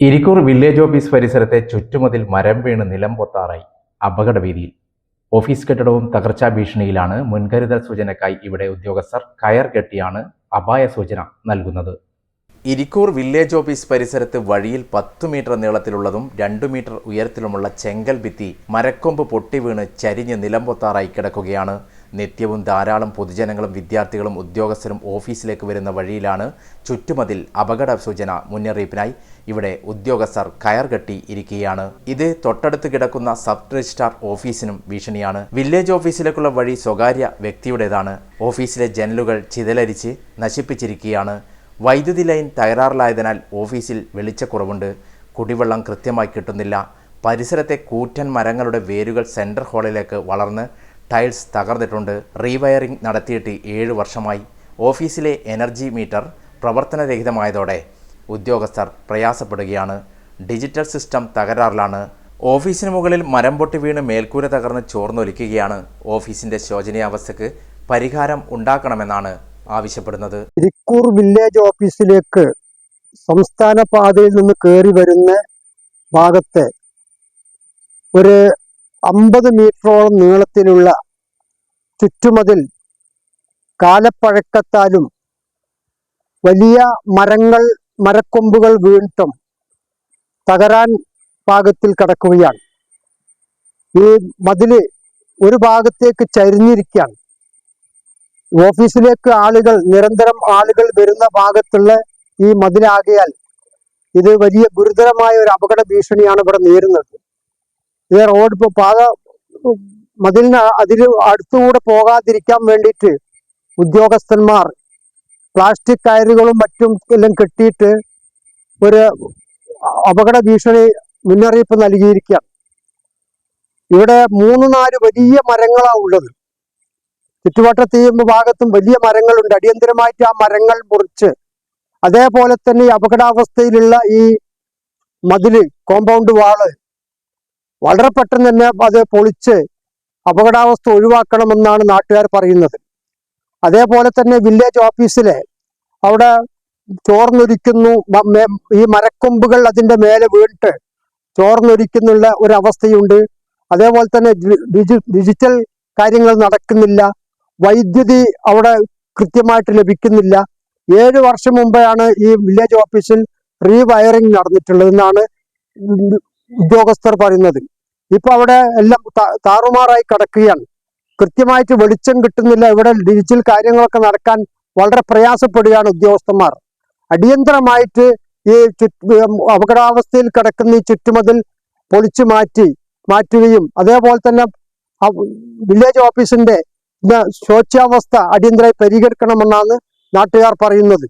Irikkur village office പരിസരത്തെ ചുറ്റുമതിൽ മരം വീണ് നിലം പൊത്താറായി അപകടഭീതിയിൽ. ഓഫീസ് കെട്ടിടവും തകർച്ചാ ഭീഷണിയിലാണ് മുൻകരുതൽ സൂചനയ്ക്കായി ഇവിടെ ഉദ്യോഗസ്ഥർ കയർ കെട്ടിയാണ് അപായ സൂചന നൽകുന്നത്. ഇരിക്കൂർ വില്ലേജ് ഓഫീസ് പരിസരത്ത് വഴിയിൽ പത്തു മീറ്റർ നീളത്തിലുള്ളതും രണ്ടു മീറ്റർ ഉയരത്തിലുമുള്ള ചെങ്കൽ ഭിത്തി മരക്കൊമ്പ് പൊട്ടി വീണ് ചരിഞ്ഞ് നിലംപൊത്താറായി കിടക്കുകയാണ് നിത്യവും ധാരാളം പൊതുജനങ്ങളും വിദ്യാർത്ഥികളും ഉദ്യോഗസ്ഥരും ഓഫീസിലേക്ക് വരുന്ന വഴിയിലാണ് ചുറ്റുമതിൽ അപകട സൂചന മുന്നറിയിപ്പിനായി ഇവിടെ ഉദ്യോഗസ്ഥർ കയർ കെട്ടി ഇരിക്കുകയാണ്. ഇത് തൊട്ടടുത്ത് കിടക്കുന്ന സബ് രജിസ്ട്രാർ ഓഫീസിനും ഭീഷണിയാണ്. വില്ലേജ് ഓഫീസിലേക്കുള്ള വഴി സ്വകാര്യ വ്യക്തിയുടേതാണ്. ഓഫീസിലെ ജനലുകൾ ചിതലരിച്ച് നശിപ്പിച്ചിരിക്കുകയാണ്. വൈദ്യുതി ലൈൻ തകരാറിലായതിനാൽ ഓഫീസിൽ വെളിച്ചക്കുറവുണ്ട്. കുടിവെള്ളം കൃത്യമായി കിട്ടുന്നില്ല. പരിസരത്തെ കൂറ്റൻ മരങ്ങളുടെ വേരുകൾ സെൻട്രൽ ഹാളിലേക്ക് വളർന്ന് ടൈൽസ് തകർന്നിട്ടുണ്ട്. റീവയറിംഗ് നടത്തിയിട്ട് ഏഴ് വർഷമായി. ഓഫീസിലെ എനർജി മീറ്റർ പ്രവർത്തനരഹിതമായതോടെ ഉദ്യോഗസ്ഥർ പ്രയാസപ്പെടുകയാണ്. ഡിജിറ്റൽ സിസ്റ്റം തകരാറിലാണ്. ഓഫീസിന് മുകളിൽ മരം പൊട്ടി വീണ് മേൽക്കൂര തകർന്ന് ചോർന്നൊലിക്കുകയാണ്. ഓഫീസിന്റെ ശോചനീയാവസ്ഥയ്ക്ക് പരിഹാരം ഉണ്ടാക്കണമെന്നാണ് ആവശ്യപ്പെടുന്നത്. ഇരിക്കൂർ വില്ലേജ് ഓഫീസിലേക്ക് സംസ്ഥാന പാതയിൽ നിന്ന് കയറി വരുന്ന ഭാഗത്തെ ഒരു അമ്പത് മീറ്ററോളം നീളത്തിലുള്ള ചുറ്റുമതിൽ കാലപ്പഴക്കത്താലും വലിയ മരങ്ങൾ മരക്കൊമ്പുകൾ വീണിട്ടും തകരാൻ ഭാഗത്തിൽ കിടക്കുകയാണ്. ഈ മതിൽ ഒരു ഭാഗത്തേക്ക് ചരിഞ്ഞിരിക്കുകയാണ്. ഓഫീസിലേക്ക് ആളുകൾ നിരന്തരം ആളുകൾ വരുന്ന ഭാഗത്തുള്ള ഈ മതിലാകിയാൽ ഇത് വലിയ ഗുരുതരമായ ഒരു അപകട ഭീഷണിയാണ് ഇവിടെ നേരുന്നത് ഇത് റോഡ് ഇപ്പൊ പാത മതിലിന് അതിൽ അടുത്തുകൂടെ പോകാതിരിക്കാൻ വേണ്ടിയിട്ട് ഉദ്യോഗസ്ഥന്മാർ പ്ലാസ്റ്റിക് കയറുകളും മറ്റും എല്ലാം കെട്ടിയിട്ട് ഒരു അപകട ഭീഷണി മുന്നറിയിപ്പ് നൽകിയിരിക്കുകയാണ്. ഇവിടെ മൂന്ന് നാല് വലിയ മരങ്ങളാണ് ഉള്ളത്. ചുറ്റുവട്ടത്തെയും ഈ ഭാഗത്തും വലിയ മരങ്ങളുണ്ട്. അടിയന്തരമായിട്ട് ആ മരങ്ങൾ മുറിച്ച് അതേപോലെ തന്നെ ഈ അപകടാവസ്ഥയിലുള്ള ഈ മതിൽ കോമ്പൗണ്ട് വാൾ വളരെ പെട്ടെന്ന് തന്നെ അത് പൊളിച്ച് അപകടാവസ്ഥ ഒഴിവാക്കണമെന്നാണ് നാട്ടുകാർ പറയുന്നത്. അതേപോലെ തന്നെ വില്ലേജ് ഓഫീസിലെ അവിടെ ചോർന്നൊരിക്കുന്നു ഈ മരക്കൊമ്പുകൾ അതിന്റെ മേലെ വീണിട്ട് ചോർന്നൊരിക്കുന്നുള്ള ഒരു അവസ്ഥയുണ്ട് അതേപോലെ തന്നെ ഡിജിറ്റൽ കാര്യങ്ങൾ നടക്കുന്നില്ല. വൈദ്യുതി അവിടെ കൃത്യമായിട്ട് ലഭിക്കുന്നില്ല. ഏഴ് വർഷം മുമ്പെയാണ് ഈ വില്ലേജ് ഓഫീസിൽ റീവയറിംഗ് നടന്നിട്ടുള്ളതെന്നാണ് ഉദ്യോഗസ്ഥർ പറയുന്നത്. ഇപ്പൊ അവിടെ എല്ലാം താറുമാറായി കിടക്കുകയാണ്. കൃത്യമായിട്ട് വെളിച്ചം കിട്ടുന്നില്ല. ഇവിടെ ഡിജിറ്റൽ കാര്യങ്ങളൊക്കെ നടക്കാൻ വളരെ പ്രയാസപ്പെടുകയാണ് ഉദ്യോഗസ്ഥന്മാർ. അടിയന്തരമായിട്ട് ഈ അപകടാവസ്ഥയിൽ കിടക്കുന്ന ഈ ചുറ്റുമതിൽ പൊളിച്ചു മാറ്റി മാറ്റുകയും അതേപോലെ തന്നെ വില്ലേജ് ഓഫീസിന്റെ ശോച്യാവസ്ഥ അടിയന്തരമായി പരിഹരിക്കണമെന്നാണ് നാട്ടുകാർ പറയുന്നത്.